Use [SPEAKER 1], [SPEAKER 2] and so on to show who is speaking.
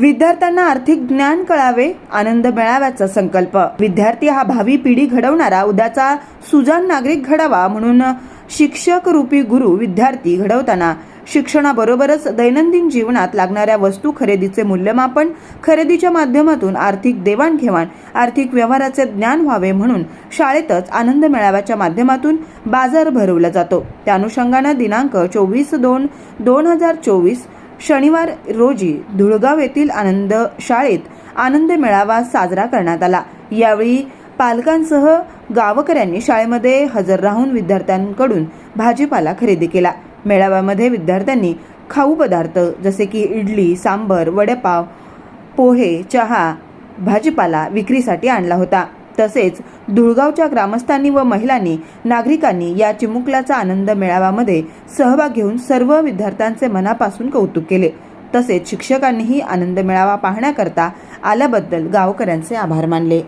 [SPEAKER 1] विद्यार्थ्यांना आर्थिक ज्ञान कळावे आनंद मिळाव्याचा संकल्प. विद्यार्थी हा भावी पिढी घडवणारा उद्याचा सुजाण नागरिक घडावा म्हणून शिक्षक रूपी गुरु विद्यार्थी घडवताना शिक्षणाबरोबरच दैनंदिन जीवनात लागणाऱ्या वस्तू खरेदीचे मूल्यमापन खरेदीच्या माध्यमातून आर्थिक देवाणघेवाण आर्थिक व्यवहाराचे ज्ञान व्हावे म्हणून शाळेतच आनंद मेळाव्याच्या माध्यमातून बाजार भरवला जातो. त्या अनुषंगानं दिनांक चोवीस दोन दोन हजार चोवीस शनिवार रोजी धुळगाव येथील आनंद शाळेत आनंद मेळावा साजरा करण्यात आला. यावेळी पालकांसह गावकऱ्यांनी शाळेमध्ये हजर राहून विद्यार्थ्यांकडून भाजीपाला खरेदी केला. मेळाव्यामध्ये विद्यार्थ्यांनी खाऊ पदार्थ जसे की इडली सांबर वडेपाव पोहे चहा भाजीपाला विक्रीसाठी आणला होता. तसेच धुळगावच्या ग्रामस्थांनी व महिलांनी नागरिकांनी या चिमुकल्याचा आनंद मेळाव्यामध्ये सहभाग घेऊन सर्व विद्यार्थ्यांचे मनापासून कौतुक केले. तसेच शिक्षकांनीही आनंद मेळावा पाहण्याकरता आल्याबद्दल गावकऱ्यांचे आभार मानले.